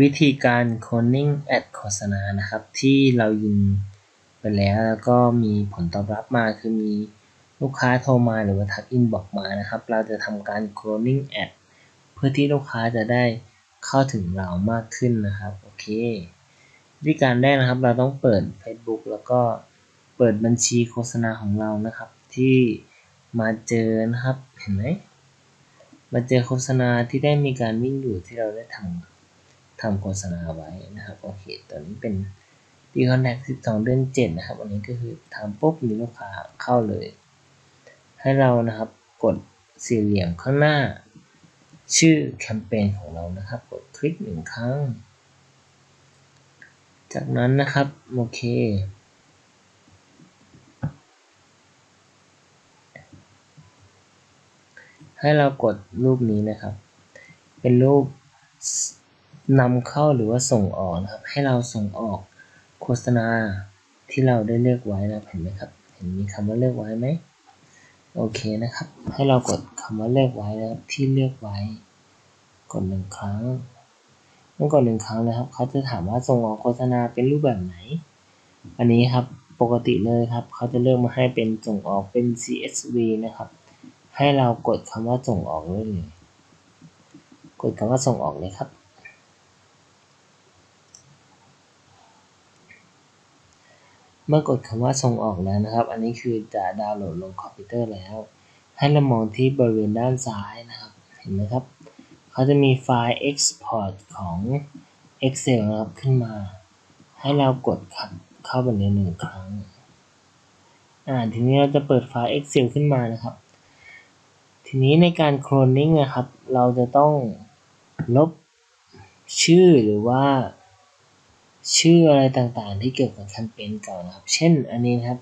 วิธีการ cloning แอดโฆษณานะครับ ที่เรายิงไปแล้วแล้วก็มีผลตอบรับมาคือมีลูกค้าโทรมาหรือว่าทักอินบอกมานะครับ เราจะทำการ cloning แอดเพื่อที่ลูกค้าจะได้เข้าถึงเรามากขึ้นนะครับ โอเค วิธีการแรกนะครับ เราต้องเปิด Facebook แล้วก็เปิดบัญชีโฆษณาของเรานะครับ ที่มาเจอนะครับเห็นไหมมาเจอโฆษณาที่ได้มีการวิ่งอยู่ที่เราได้ทำ ทำโฆษณาไว้นะครับโอเคตัวนี้เป็นดีคอนแทค12เดือน7นะครับ อันนี้ก็คือทำปุ๊บมีลูกค้าเข้าเลย ให้เรานะครับกดสี่เหลี่ยมข้างหน้า ชื่อแคมเปญของเรานะครับ กดคลิกหนึ่งครั้ง จากนั้นนะครับโอเคให้เรากดรูปนี้นะครับ เป็นรูป นำเข้าหรือว่าส่งออกนะครับ ให้เราส่งออกโฆษณาที่เราได้เลือกไว้นะเห็นไหมครับ เห็นมีคำว่าเลือกไว้ไหมโอเคนะครับ ให้เรากดคำว่าเลือกไว้นะครับที่เลือกไว้ กดหนึ่งครั้งเมื่อกดหนึ่งครั้งนะครับ เขาจะถามว่าส่งออกโฆษณาเป็นรูปแบบไหน อันนี้ครับปกติเลยครับ เขาจะเลือกมาให้เป็นส่งออกเป็น CSV นะครับ ให้เรากดคำว่าส่งออกเลยกดคำว่าส่งออกเลยครับ เมื่อกดคำว่าส่งออกแล้วนะครับ อันนี้คือจะดาวน์โหลดลงคอมพิวเตอร์แล้ว ให้เรามองที่บริเวณด้านซ้ายนะครับ เห็นไหมครับ เขาจะมีไฟล์ export ของ Excel นะครับขึ้นมา ให้เรากดครับเข้าไปในหนึ่งครั้ง อ่า ทีนี้เราจะเปิดไฟล์ Excel ขึ้นมานะครับ ทีนี้ในการ cloning นะครับ เราจะต้องลบชื่อหรือว่า ชื่ออะไรต่างๆ ที่เกี่ยวกับแคมเปญเก่านะครับ เช่นอันนี้นะครับ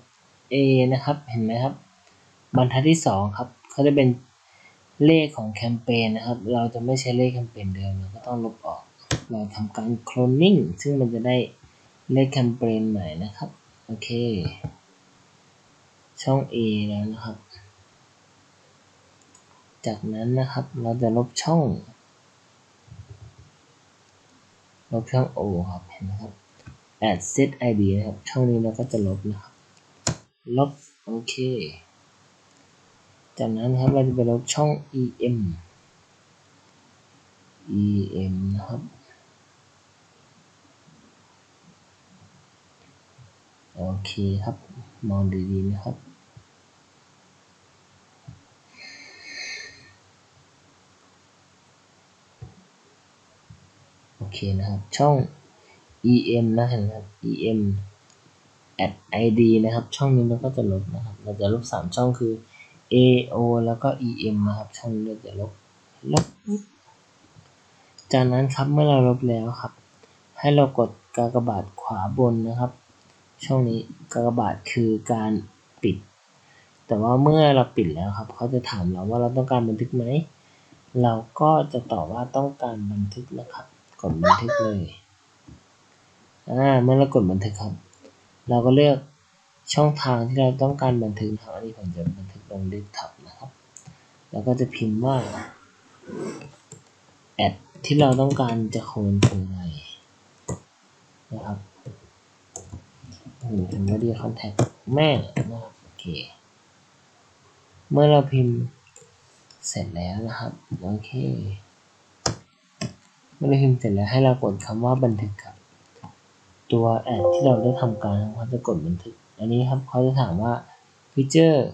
A นะครับ เห็นไหมครับ บรรทัดที่สองครับเขาจะเป็นเลขของแคมเปญนะครับ เราจะไม่ใช้เลขแคมเปญเดิมเราก็ต้องลบออก เราทำการ cloning ซึ่งมันจะได้เลขแคมเปญใหม่นะครับ โอเค ช่อง A แล้วนะครับ จากนั้นนะครับเราจะลบช่องลบช่อง O ครับ เห็นไหมครับ add set id นะครับช่องนี้เราก็จะลบนะครับ ลบ โอเค จากนั้นครับเราจะไปลบช่อง em em นะครับ โอเคครับ มองดีๆนะครับโอเคนะครับ ช่อง em นะเห็นไหมครับ em add id นะครับ ช่องนี้เราก็จะลบนะครับ เราจะลบสามช่องคือ ao แล้วก็ em นะครับ ช่องนี้เราจะลบ ลบ จากนั้นครับเมื่อเราลบแล้วครับ ให้เรากดกากบาทขวาบนนะครับ ช่องนี้กากบาทคือการปิด แต่ว่าเมื่อเราปิดแล้วครับ เขาจะถามเราว่าเราต้องการบันทึกไหม เราก็จะตอบว่าต้องการบันทึกนะครับ กดบันทึกเลย เมื่อเรากดบันทึกครับ เราก็เลือกช่องทางที่เราต้องการบันทึกครับอันนี้ผมจะบันทึกลงเดสก์ท็อปนะครับ แล้วก็จะพิมพ์ว่าแอดที่เราต้องการจะโคนคืออะไรนะครับพิมพ์ว่าดีคอนแทคแม่นะครับโอเค เมื่อเราพิมพ์เสร็จแล้วนะครับโอเคเมื่อเราพิมพ์เสร็จแล้วให้เรากดคำว่าบันทึกครับ ตัวแอดที่เราได้ทำการเขาจะกดบันทึก อันนี้ครับเขาจะถามว่าฟีเจอร์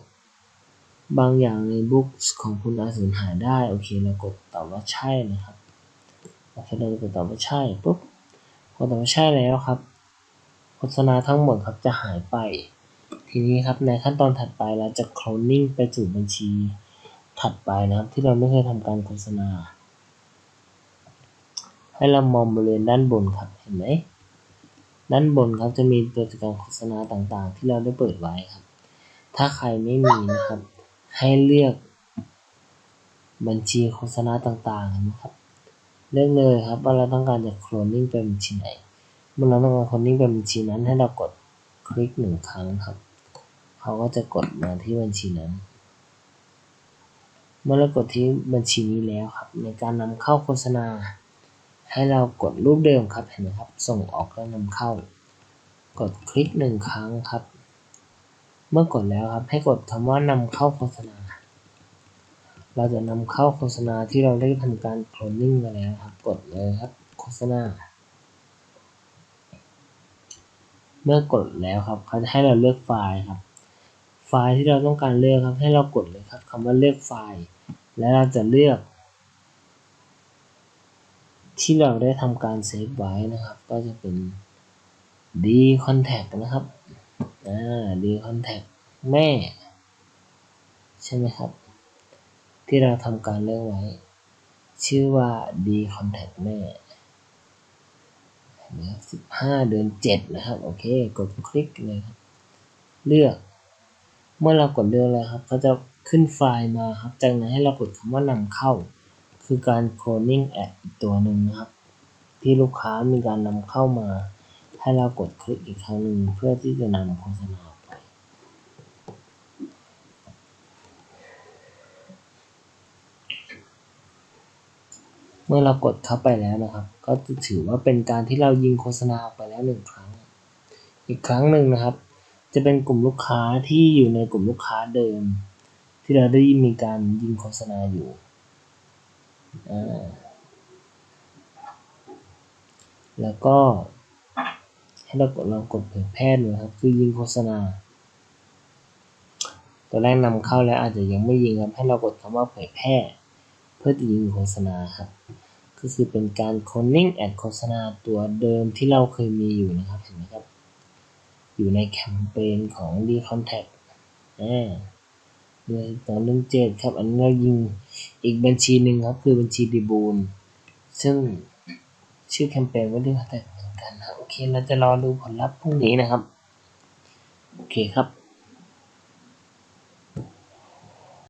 บางอย่างในบุ๊กของคุณอาจสูญหายได้ โอเคเรากดตอบว่าใช่นะครับโอเคเรากดตอบว่าใช่ปุ๊บพอตอบว่าใช่แล้วครับ โฆษณาทั้งหมดครับจะหายไป ทีนี้ครับในขั้นตอนถัดไปเราจะ cloning ไปสู่บัญชีถัดไปนะครับ ที่เราไม่เคยทำการโฆษณา ให้เรามองบริเวณด้านบนครับเห็นไหม ด้านบนครับจะมีตัวจัดการโฆษณาต่างๆ ที่เราได้เปิดไว้ครับ ถ้าใครไม่มีนะครับ ให้เลือกบัญชีโฆษณาต่างๆนะครับ เลือกเลยครับว่าเราต้องการจะ cloning ไปบัญชีไหนเมื่อเราต้องการ cloning ไปบัญชีนั้นให้เรากดคลิกหนึ่งครั้งครับ เขาก็จะกดมาที่บัญชีนั้น เมื่อเรากดที่บัญชีนี้แล้วครับ ในการนำเข้าโฆษณา ให้เรากดรูปเดิมครับเห็นไหมครับ ส่งออกแล้วนำเข้า กดคลิกหนึ่งครั้งครับ เมื่อกดแล้วครับให้กดคำว่านำเข้าโฆษณา เราจะนำเข้าโฆษณาที่เราได้ทำการโคลนนิ่งมาแล้วครับ กดเลยครับโฆษณา เมื่อกดแล้วครับเขาจะให้เราเลือกไฟล์ครับ ไฟล์ที่เราต้องการเลือกครับ ให้เรากดเลยครับคำว่าเลือกไฟล์ แล้วเราจะเลือก ที่เราได้ทำการเซฟไว้นะครับ ก็จะเป็น D contact นะครับอ่า D contact แม่ ใช่ไหมครับ ที่เราทำการเลือกไว้ ชื่อว่า D contact แม่นะครับสิบห้าเดือนเจ็ดนะครับ โอเค กดคลิกเลยครับ เลือก เมื่อเรากดเลือกแล้วครับเขาจะขึ้นไฟล์มาครับ จากนั้นให้เรากดคำว่านำเข้า คือการ cloning ad อีกตัวหนึ่งนะครับ ที่ลูกค้ามีการนำเข้ามา ให้เรากดคลิกอีกครั้งหนึ่งเพื่อที่จะนำโฆษณาไปเมื่อเรากดเข้าไปแล้วนะครับ ก็จะถือว่าเป็นการที่เรายิงโฆษณาออกไปแล้วหนึ่งครั้ง อีกครั้งหนึ่งนะครับ จะเป็นกลุ่มลูกค้าที่อยู่ในกลุ่มลูกค้าเดิม ที่เราได้มีการยิงโฆษณาอยู่ แล้วก็ ให้เรากดลองกดเผยแพร่ดูนะครับ คือยิงโฆษณา ตัวแรกนำเข้าแล้วอาจจะยังไม่ยิงครับ ให้เรากดคำว่าเผยแพร่ เพื่อจะยิงโฆษณาครับ ก็คือเป็นการ cloning ad โฆษณาตัวเดิมที่เราเคยมีอยู่นะครับเห็นไหมครับ อยู่ในแคมเปญของ D Contact อ่า เดือนต่อหนึ่งเจ็ดครับ อันนี้เรายิงอีกบัญชีหนึ่งครับ คือบัญชีดีบูลซึ่งชื่อแคมเปญว่าด้วยแต่กันนะโอเคเราจะรอดูผลลัพธ์พรุ่งนี้นะครับ โอเคครับ